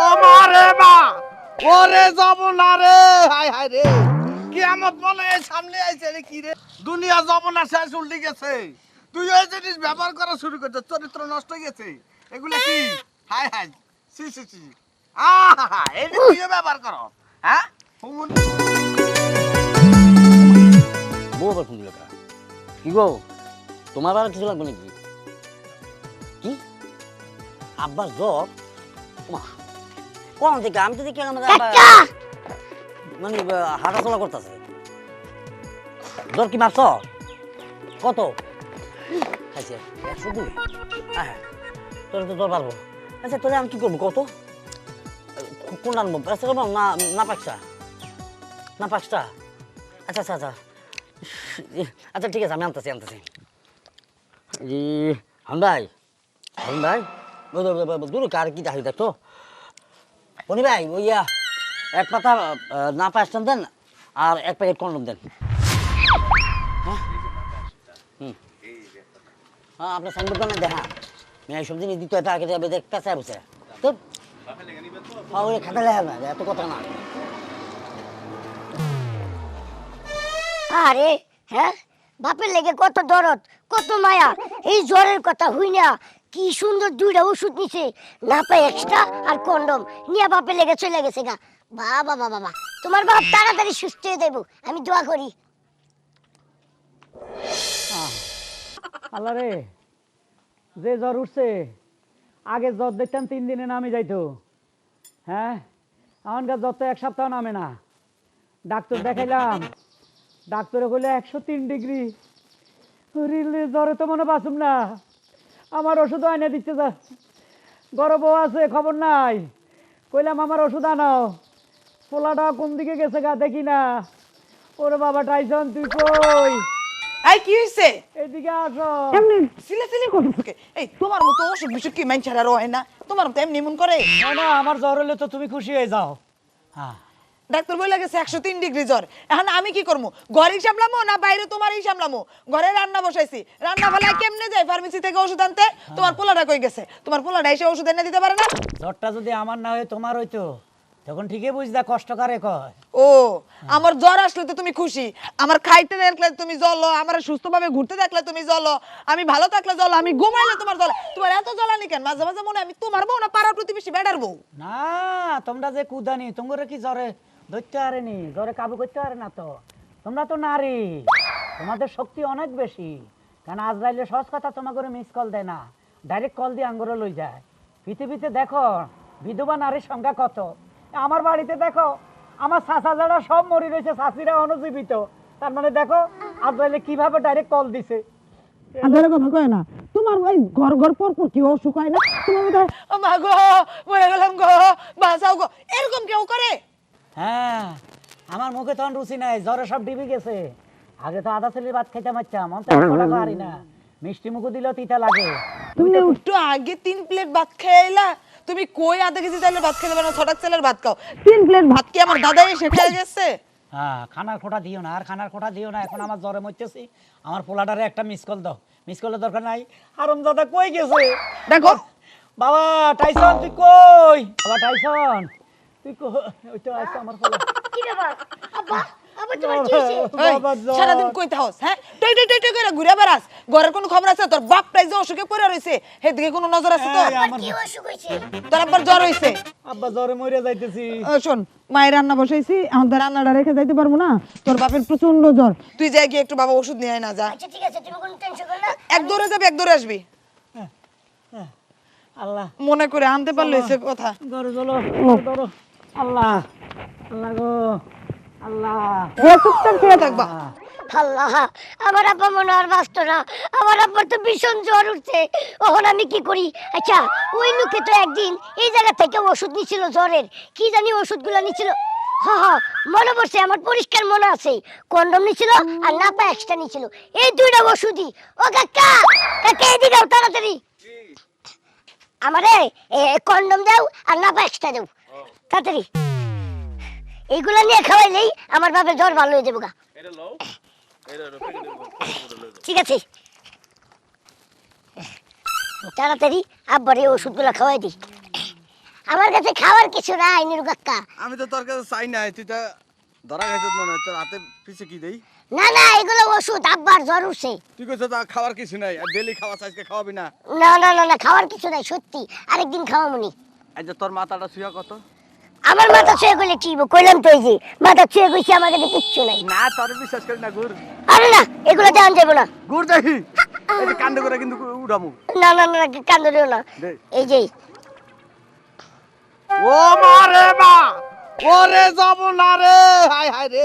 ও মা রে মা ওরে যাব না রে। হাই হাই রে। কিয়ামত মনে হয় সামনে আইছে রে কি রে? দুনিয়া যাব না শেষ উল্টে গেছে। তুই ওই জিনিস ব্যবহার করা শুরু করছিস চরিত্র নষ্ট হয়ে গেছে। এগুলো কি? হাই হাই সি সি সি আহা এই তুইও ব্যবহার করো। হ্যাঁ? আবার কি গো তোমার কিছু লাগবে নাকি? কি? আব্বার জ্বর? কোন থেকে আমি তো দেখি আমাদের মানে হাঁটাচলা করতেছে। জ্বর কি মারছ কত? খাইছে একশো দুই। হ্যাঁ তোর তো জ্বর পারব। আচ্ছা তোরে আমি কি করব কত? কোন আনব? প্যারাসিটামল না না পাকসা না পাকসা আচ্ছা আচ্ছা আচ্ছা। আচ্ছা ঠিক আছে আমি আনতেছি আনতেছি। জি হাম ভাই হাম ভাই দূর কার কি দেখি বনি ভাই ওইয়া এক পাতা না পাঁচটান দেন আর এক প্যাকেট কন্ডম দেন। হ্যাঁ? হ্যাঁ আপনার সাইনবোর্ড না দেখা। মেয়ে সব জিনিস দিতে এটা আগে যাবে, দেখতে চাই বসে তো হ্যাঁ ওই খাতা লেখা না, এত কথা না। আরে হ্যাঁ? বাপের লেগে কত দরদ, কত মায়া। এই জ্বরের কথা হই না কি সুন্দর দুইটা ওষুধ নিছে। না পাই এক্সট্রা আর কন্ডম নিয়ে বাপের লেগে চলে গেছে গা। বাবা বাবা বাবা। তোমার বাপ তাড়াতাড়ি সুস্থ হয়ে দেবো আমি দোয়া করি। আল্লাহ রে। যে জ্বর উঠছে, আগে জ্বর দেখতাম তিন দিনে নামে যাইতো। হ্যাঁ? এখনকার জ্বর তো এক সপ্তাহ নামে না। ডাক্তার দেখাইলাম। ডাক্তারে কইলে একশো তিন ডিগ্রি। জ্বরে তো মনে বাঁচুম না। আমার ওষুধ আইনে দিচ্ছে যা। গরবও আছে খবর নাই। কইলাম আমার ওষুধ আনাও। পোলাটা কোন দিকে গেছে গা দেখি না। ওরে বাবা টাইসন তুই কই? এই কি হইছে? এদিকে আসো। এমনি সিলে সিলে করতে থাকে এই তোমার মতো অসুখ বিসুখ কি মাইন ছাড়া রয় না? তোমার মতো এমনি মন করে? না না আমার জ্বর হলে তো তুমি খুশি হয়ে যাও। হ্যাঁ। ডাক্তার বলে গেছে একশো তিন ডিগ্রি জ্বর। এখন আমি কি করব ঘরেই সামলামো না বাইরে তোমারই সামলামো? ঘরে রান্না বসাইছি। রান্না ফেলায় কেমনে যায়? ফার্মেসি থেকে ওষুধ আনতে? তোমার পোলাটা কই গেছে? তোমার পোলাটা এসে ওষুধ এনে দিতে পারে না? জ্বরটা যদি আমার না হয়ে তোমার হইতো তখন ঠিকই বুঝদা কষ্ট কারে কয়? ও আমার জ্বর আসলে তো তুমি খুশি। আমার খাইতে দেখলে তুমি জ্বলো আমার সুস্থভাবে ঘুরতে দেখলে তুমি জ্বলো আমি ভালো থাকলে জ্বলো আমি ঘুমাইলে তোমার জ্বলে। তোমার এত জ্বলানি কেন? মাঝে মাঝে মনে আমি তোমার বউ না পাড়ার প্রতিবেশী বেড়ার বউ? না তোমরা যে কুদানি তোমরা কি জ্বরে ধরতে পারেনি জ্বরে কাবু করতে পারে না তো। তোমরা তো নারী, তোমাদের শক্তি অনেক বেশি। কারণ আজরাইলে সহজ কথা তোমাকে মিস কল দেয় না? ডাইরেক্ট কল দিয়ে আঙ্গুরে লই যায়। পৃথিবীতে দেখো, বিধবা নারীর সংখ্যা কত? আমার বাড়িতে দেখো, আমার চাচা যারা সব মরি রয়েছে চাষিরা অনুজীবিত। তার মানে দেখো আজরাইলে কীভাবে ডাইরেক্ট কল দিছে? আধারে কথা কয় না, তোমার ওই ঘর ঘর পর পর কি অসুখ হয় না? তোমার মা গো, মরে গেলাম গো, বাঁচাও গো। এরকম কেউ করে? হ্যাঁ আমার মুখে তখন রুচি নাই জ্বরে সব ডিবি গেছে। আগে তো আধা ছেলের ভাত খাইতে তো একশো না। মিষ্টি মুখো দিলেও তিতা লাগে। তুমি একটু আগে তিন প্লেট ভাত খেয়ে এলা। তুমি কই আধা কেজি ভাত খেতে পারো ছটাক চালের ভাত খাও। তিন প্লেট ভাত কি আমার দাদাই এসে খেয়ে গেছে হ্যাঁ খানার খোটা দিও না আর খানার খোটা দিও না এখন আমার জ্বরে মরতেছি। আমার পোলাটারে একটা মিস কল দাও। মিস কলের দরকার নাই। আরম দাদা কই গেছে? দেখো। বাবা টাইসন তুই কই? বাবা টাইসন। তুই কই ওই আছে আমার কি ব্যাপার? আব্বা আব্বা তোমার কি হয়েছে? এই, বাবা সারাদিন কই থাকস হ্যাঁ? টই টই টই টই করে ঘুরে বেড়াস। ঘরের কোনো খবর আছে? তোর বাপ প্রাইজ অসুখে পড়ে রইছে। সেদিকে কোনো নজর আছে তো এই, আব্বার আমার কি অসুখ হয়েছে? তোর আব্বার জ্বর হইছে? আব্বা জ্বরে মরে যাইতেছি। শোন মায়ের রান্না বসাইছি। আমাদের রান্নাটা রেখে যাইতে পারব না। তোর বাপের প্রচণ্ড জ্বর। তুই যাই গিয়ে একটু বাবা ওষুধ নিয়ে না যা। আচ্ছা ঠিক আছে তুমি কোনো টেনশন করো না। এক দৌড়ে যাবি এক দৌড়ে আসবি। আল্লাহ। মনে করে আনতে পারল কথা। ধরো চলো ধরো আল্লাহ। আল্লাহ গো আল্লাহ। চুপচাপ খেয়ে থাকবা। আল্লাহ আমার আব্বা মনে আর বাঁচতো না। আমার আব্বার তো ভীষণ জ্বর উঠছে। আমি কি করি? আচ্ছা ওই লোকে তো একদিন এই জায়গা থেকে ওষুধ নিছিল জ্বরের। কি জানি ওষুধগুলো নিছিল? হ হ মনে পড়ছে আমার পরিষ্কার মনে আছে। কন্ডম নিছিল আর নাপা এক্সট্রা নিছিল। এই দুইটা ওষুধই। ও কাকা কাকা এদিকে দাও তাড়াতাড়ি। আমারে কন্ডম দাও আর নাপা এক্সট্রা দাও। তাড়াতাড়ি। এইগুলো নিয়ে খাওয়াইলেই আমার বাপের জ্বর ভালো হয়ে যাব গা। ঠিক আছে। তাড়াতাড়ি আব্বারে ওষুধগুলো খাওয়াই দিই আমার কাছে খাওয়ার কিছু নাই আমি তো তোর কাছে চাই নাই তুই তো ধরা খাইছিস মনে হয় তোর হাতে পিছে কি দেই? না না এগুলো ওষুধ আব্বার জ্বর উঠছে। তুই কইছ তা খাবার কিছু নাই আর ডেলি খাওয়া আজকে খাওয়াবি না। না না না না খাওয়ার কিছু নাই সত্যি আরেকদিন খাওয়ামুনি। এই যে তোর মাথাটা শুয়া কত? আমার মাথা ছুঁয়ে গেলে কি? কইলাম তো এই যে মাথা ছুঁয়ে গেছি আমার কাছে কিচ্ছু নাই। না তোর বিশ্বাস করি না গুড় আরে না এগুলো দেওয়া যাব না। গুড় দেখি। এই কাণ্ড করে কিন্তু উড়ামু না না না কান্দ দিও না। এই যে। ও মা রে মা ওরে যাব না রে হাই হাই রে।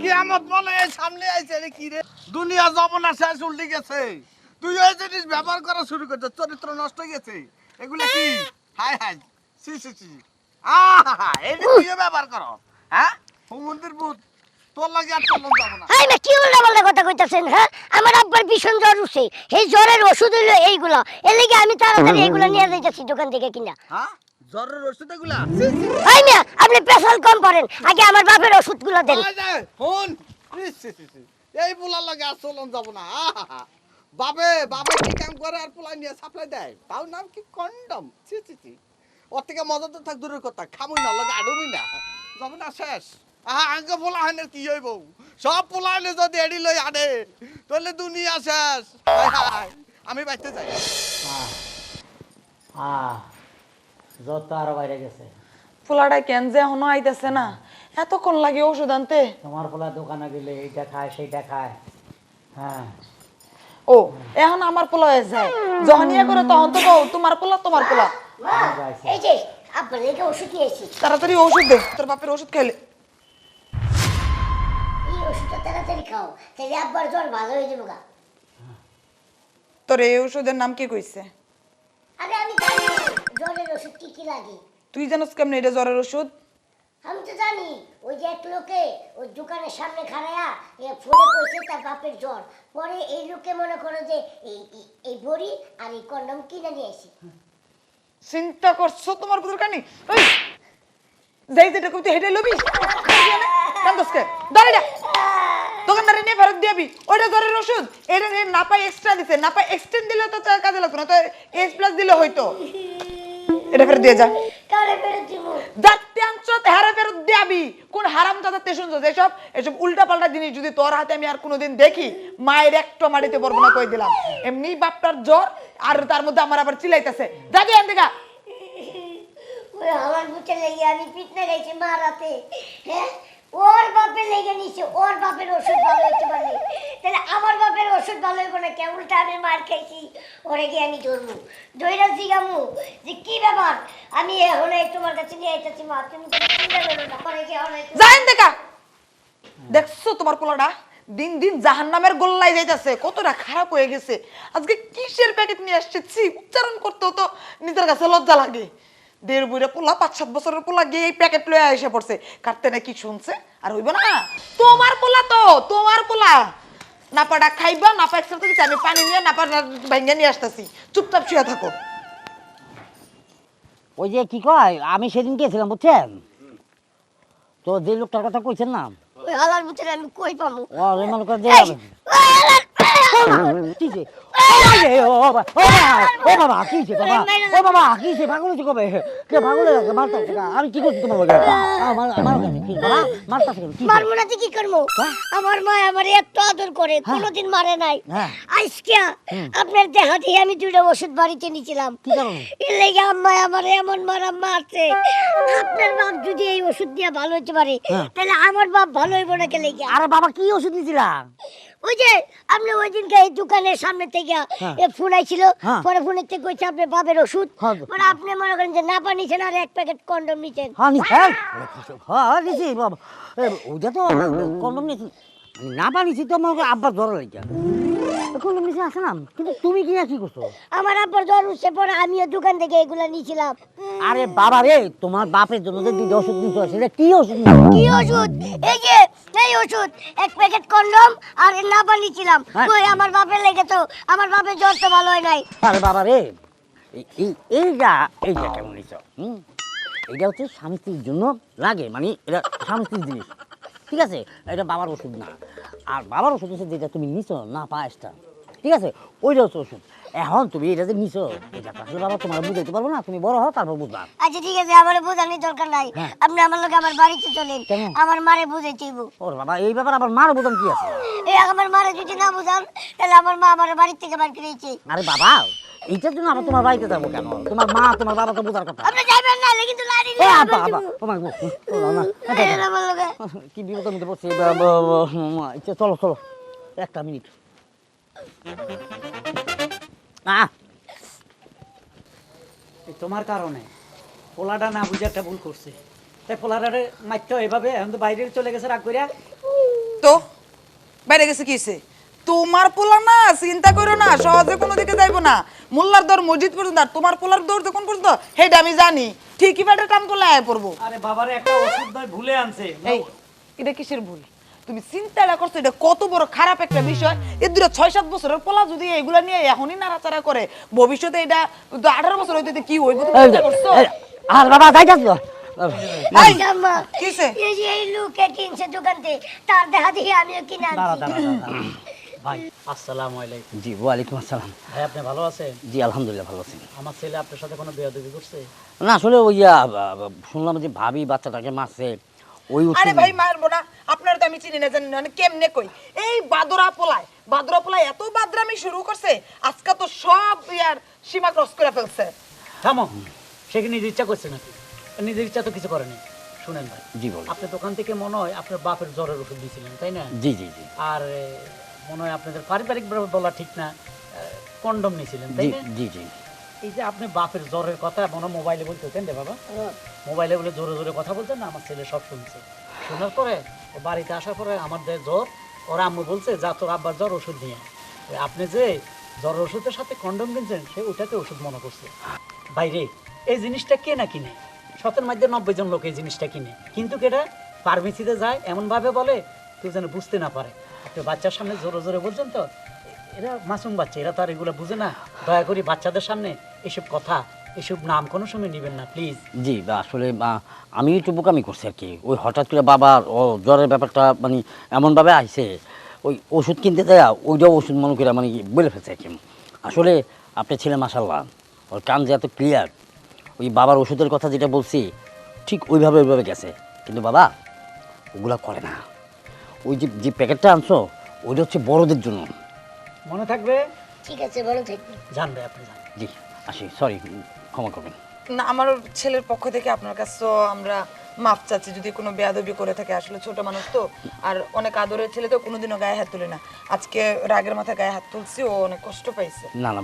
কিয়ামত মনে হয় সামনে আইছে রে কি রে? দুনিয়া যাব না শেষ উল্টে গেছে। তুই ওই জিনিস ব্যবহার করা শুরু করছিস চরিত্র নষ্ট হয়ে গেছে। এগুলা কি? হাই হাই সি সি সি আহা তুইও ব্যবহার করো হ্যাঁ? হুমন্দির ভূত তোর লাগে আর চলন যাব না। হাই না কি উল্টা পাল্টা কথা কইতাছেন হ্যাঁ? আমার আব্বার ভীষণ জ্বর উঠছে এই জ্বরের ওষুধ হইল এইগুলো। এর লেগে আমি তাড়াতাড়ি এইগুলো নিয়ে যাইতেছি দোকান থেকে কিনা। হ্যাঁ? জ্বরের ওষুধ এগুলা? হাই মিয়া আপনি পেশাল কম করেন আগে আমার বাপের ওষুধগুলো দেন। ইস। এই পোলার লাগে আর চলন যাব না! বাবে বাবে কি কাম করে আর পোলাই নিয়ে সাপ্লাই দেয়? তার নাম কি কন্ডম ছি ছি ছি। ওর থেকে মজা তো থাক দূরের কথা। খামুই না লাগে আডুমি না। যাব না শেষ। আহা আঙ্কে পোলা হানের কি হইব সব পোলা হানে যদি এড়ি লই আনে। তাহলে দুনিয়া শেষ। আমি বাইতে যাই। আহ জ্বর তো আরও বাইরে গেছে। পোলাটা কেন যে এখনও আইতেছে না? এতক্ষণ লাগে ওষুধ আনতে? তোমার পোলা দোকানে গেলে এইটা খায় সেইটা খায়। হ্যাঁ। ও এখন আমার পোলা হয়ে যায়। যখন ইয়ে করে তখন তো তোমার পোলা তোমার পোলা। এই যে আব্বার লেগে ওষুধ নিয়েছি তাড়াতাড়ি ওষুধ দে তোর বাপের ওষুধ খাইলে এই ওষুধটা তাড়াতাড়ি খাও তাহলে আব্বার জ্বর ভালো হয়ে যাব গা। তোর এই ওষুধের নাম কি কইছে? আরে আমি জানি জ্বরের ওষুধ কি কি লাগে। তুই জানোস কেমনে এটা জ্বরের ওষুধ? আমি তো জানি ওই যে এক লোকে ওই দোকানের সামনে খাড়ায়া এ ফোনে কইছে তার বাপের জ্বর। পরে এই লোকে মনে করো যে এই এই- এই বড়ি আর এই কন্ডম কিনে নিয়ে আসি। চিন্তা করছ তোমার পুতুর কানি ওই যাই যেটা কইতে হেঁটে লবি। কান্দসকে যা। দোকানদারে নিয়ে ফেরত দিবি ওইটা জ্বরের ওষুধ। এটা নিয়ে না পাই এক্সট্রা দিছে। না পাই এক্সটেন্ড দিলে তো কাজে লাগতো না। তো এস প্লাস দিলে হয়তো এটা ফেরত দিয়ে যা। ফেরত দিব। যাতে ফেরত কোন হারাম এসব এসব উল্টা পাল্টা জিনিস যদি তোর হাতে আমি আর কোনোদিন দেখি, মায়ের একটা মাটিতে পড়ব না কই দিলাম। এমনি বাপটার জ্বর, আর তার মধ্যে আমার আবার চিলাইতেছে। যাবি দেখা ওই আমার আমি মারাতে হ্যাঁ? ওর বাপের লেগে নিছে, ওর বাপের ওষুধ ভালো হইতে পারে তাহলে আমার ওষুধ ভালো হইব না কে আমি মার খাইছি ওরে গিয়ে আমি ধরবো। দইরা জিগামু, যে কি ব্যাপার? আমি এখন তোমার কাছে নিয়ে আইতাছি মা, তুমি দেখা। দেখছ তোমার পোলাটা দিন দিন জাহান নামের গোল্লাই যাইতেছে, কতটা খারাপ হয়ে গেছে। আজকে কিসের প্যাকেট নিয়ে আসছে? ছি, উচ্চারণ করতেও তো নিজের কাছে লজ্জা লাগে। দেড় বুড়ে পোলা, পাঁচ সাত বছরের পোলা গিয়ে এই প্যাকেট লয়ে এসে পড়ছে। কাটতে নাকি শুনছে? আর হইব না। তোমার পোলা তো, তোমার পোলা। নাপাটা খাইবা নাপা একসাথে দিচ্ছে আমি পানি নিয়ে নাপা ভাঙ্গা নিয়ে আসতেছি। চুপচাপ শুয়ে থাকো। ওই যে কি কয় আমি সেদিন গেছিলাম বুঝছেন? তো যে লোকটার কথা কইছেন না? ওই হালার ভিতরে আমি কই পামু ও রে মনে করে যে এই, ও বাবা, ও বাবা, বাবা? ও বাবা, পাগল কবে? কে পাগল মারতাছে আমি কি করছি তোমার লগে? আমার আমার কেন? কি বাবা? মারতাছে কি মারবো না কি করব? আমার মা আমার এত আদর করে কোনোদিন মারে নাই। আজকে আপনার দিয়ে আমি দুটো ওষুধ বাড়িতে নিয়েছিলাম কি কারণে? এর লেগে আম্মা আমার এমন মারা মারছে আপনার বাপ যদি এই ওষুধ দিয়ে ভালো হতে পারে হ্যাঁ। তাহলে আমার বাপ ভালো হইব না কে লেগে আরে বাবা কি ওষুধ দিছিলা ওই যে আপনি ওই দিনকে এই দোকানের সামনে থেকে হ্যাঁ। ফোন আইছিল। হ্যাঁ। পরে ফোনের থেকে কইছে আপনি বাপের ওষুধ? হ্যাঁ। মানে আপনি মনে করেন যে না নিছেন আর এক প্যাকেট কন্ডম নিছেন। হ্যাঁ হ্যাঁ। দিছি বাবা এ, ওইটা তো কন্ডম নিয়েছি না পানিছি তো আমার আব্বার জ্বর লাগে কন্ডম নিয়েছি আছে না? কিন্তু তুমি কি কি করছ? আমার আব্বার জ্বর উঠছে পরে আমিও দোকান থেকে এগুলা নিয়েছিলাম আরে বাবা রে তোমার বাপের জন্য যে দুটো ওষুধ নিতে সেটা কি ওষুধ কি ওষুধ? এই যে ওষুধ এক প্যাকেট কন্ডম আর না বানিয়েছিলাম। হ্যাঁ। কই আমার বাপের লেগে তো আমার বাপের জ্বর তো ভালো হয় নাই। আরে বাবা রে এই- এই এইটা এইটা কেমন নিছো এটা হচ্ছে স্ত্রীর জন্য লাগে মানে এটা শান্তির জিনিস। ঠিক আছে? এটা বাবার ওষুধ না। আর বাবার ওষুধ হচ্ছে যেটা তুমি নিছো না পায়েসটা। ঠিক আছে? ওইটা হচ্ছে ওষুধ। এখন তুমি এটা যে নিছো এটা আসলে বাবা তোমার বুঝাইতে পারব না তুমি বড় হও তারপর বুঝবা। আচ্ছা ঠিক আছে আমার বোঝানোর দরকার নাই। হ্যাঁ। আপনি আমার লোক আমার বাড়িতে চলেন আমার মারে বুঝাই চাইব ওর বাবা এই ব্যাপার আমার মার বোঝান কি আছে? এই আমার মারে যদি না বুঝান তাহলে আমার মা আমার বাড়ি থেকে বার করে দিয়েছে। আরে বাবা এইটার জন্য আবার তোমার বাড়িতে যাব কেন? তোমার মা তোমার বাবা তো বোঝার কথা। আপনি যাবেন না কিন্তু লাড়ি এ। ও মা কি বিপদের মধ্যে পড়ছি বা- বা- বা- মা, আচ্ছা, চলো চলো একটা মিনিট। তোমার কারণে। পোলাটা না বুঝে একটা ভুল করছে। তাই পোলাটারে মারতে এভাবে এখন তো বাইরে চলে গেছে রাগ করিয়া তো? বাইরে গেছে কি তোমার পোলা না চিন্তা করো না সহজে কোনো দিকে যাইবো না। মোল্লার দর মসজিদ পর্যন্ত আর তোমার পোলার দৌড় তো কোন পর্যন্ত হেটা আমি জানি। ঠিকই পেটের কাম করলে আয় পড়ব। আরে বাবারে একটা ওষুধ ভুলে আনছে। এটা কিসের ভুল? তুমি চিন্তাটা করছ এটা কত বড় খারাপ একটা বিষয়। এ দুটো ছয় সাত বছরের পোলা যদি এগুলা নিয়ে এখনই নাড়াচাড়া করে ভবিষ্যতে এটা আঠারো বছর হইতে কি হইব আর বাবা যাইতাছ তো এই, আম্মা কিসে? এই যে এই লোকে কিনছে দোকান থেকে তার দেখা দেখি আমিও কিনে দাঁড়া আনছি। দাঁড়া দাঁড়া, দাঁড়া। ভাই আসসালামু আলাইকুম। জি ওয়ালাইকুম আসসালাম। ভাই আপনি ভালো আছেন? জি আলহামদুলিল্লাহ ভালো আছি। আমার ছেলে আপনার সাথে কোনো বেয়াদবি করছে? না আসলে ওই শুনলাম যে ভাবি বাচ্চাটাকে মারছে। আরে ভাই মারবো না। আপনার তো আমি চিনি না জানি না মানে কেমনে কই? এই বাদরা পোলায় বাদরা পোলায় এত বাদরামি শুরু করছে আজকে তো সব ইয়ার সীমা ক্রস করে ফেলছে। থামো। সে কি নিজের ইচ্ছা করছে নাকি? নিজের ইচ্ছা তো কিছু করেনি শুনেন ভাই জি বল আপনি দোকান থেকে মনে হয় আপনার বাপের জ্বরের ওষুধ দিয়েছিলেন তাই না? জি জি জি। আর মনে হয় আপনাদের পারিবারিক বলা ঠিক না কন্ডম নিয়েছিলেন তাই না? জি জি। এই যে আপনি বাপের জ্বরের কথা মনে হয় মোবাইলে বলতেছেন রে বাবা। মোবাইলে বলে জোরে জোরে কথা বলছেন না আমার ছেলে সব শুনছে। শোনার পরে ও বাড়িতে আসার পরে আমার যে জ্বর ওর আম্মু বলছে যা তোর আব্বার জ্বর ওষুধ নিয়ে। আপনি যে জ্বর ওষুধের সাথে কন্ডম কিনছেন সে ওটাকে ওষুধ মনে করছে। বাইরে এই জিনিসটা কে না কিনে? শতের মধ্যে নব্বই জন লোক এই জিনিসটা কিনে। কিন্তু কেটা ফার্মেসিতে যায় এমনভাবে বলে কেউ যেন বুঝতে না পারে। আপনি বাচ্চার সামনে জোরে জোরে বলছেন তো এরা মাসুম বাচ্চা, এরা তো আর এগুলো বুঝে না। দয়া করি বাচ্চাদের সামনে এসব কথা, এসব নাম কোনো সময় নেবেন না প্লিজ জি আসলে আমি একটু বোকামি করছি আর কি। ওই হঠাৎ করে বাবার ও জ্বরের ব্যাপারটা মানে এমনভাবে আইছে, ওই ওষুধ কিনতে দেয়া ওইটাও ওষুধ মনে করে মানে বলে ফেলছে আর কি। আসলে আপনি ছেলে মাসাল্লাহ ওর কান যে এত ক্লিয়ার ওই বাবার ওষুধের কথা যেটা বলছি, ঠিক ওইভাবে ওইভাবে গেছে। কিন্তু বাবা, ওগুলা করে না। ওই যে যে প্যাকেটটা আনছো, ওইটা হচ্ছে বড়দের জন্য। মনে থাকবে? ঠিক আছে ভালো থাকবে। জানবে আপনি জানবে জি আসি সরি ক্ষমা করবেন। না আমার ছেলের পক্ষ থেকে আপনার কাছে তো আমরা মাপ চাচ্ছি যদি কোনো বেয়াদবি করে থাকে আসলে ছোট মানুষ তো আর অনেক আদরের ছেলে তো কোনোদিনও গায়ে হাত তুলে না। আজকে রাগের মাথায় গায়ে হাত তুলছি ও অনেক কষ্ট পাইছে। না না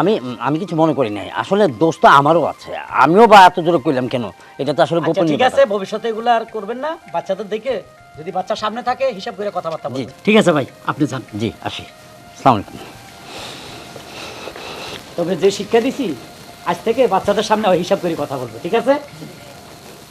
আমি আমি কিছু মনে করি নাই। আসলে দোষ তো আমারও আছে। আমিও বা এত জোরে কইলাম কেন? এটা তো আসলে আচ্ছা গোপন ঠিক আছে ভবিষ্যতে এগুলো আর করবেন না। বাচ্চাদের দেখে যদি বাচ্চা সামনে থাকে হিসাব করে কথাবার্তা জি। বলবেন। ঠিক আছে ভাই আপনি যান। জি আসি। তবে যে শিক্ষা দিছি, আজ থেকে বাচ্চাদের সামনে ওই হিসাব করে কথা বলব, ঠিক আছে?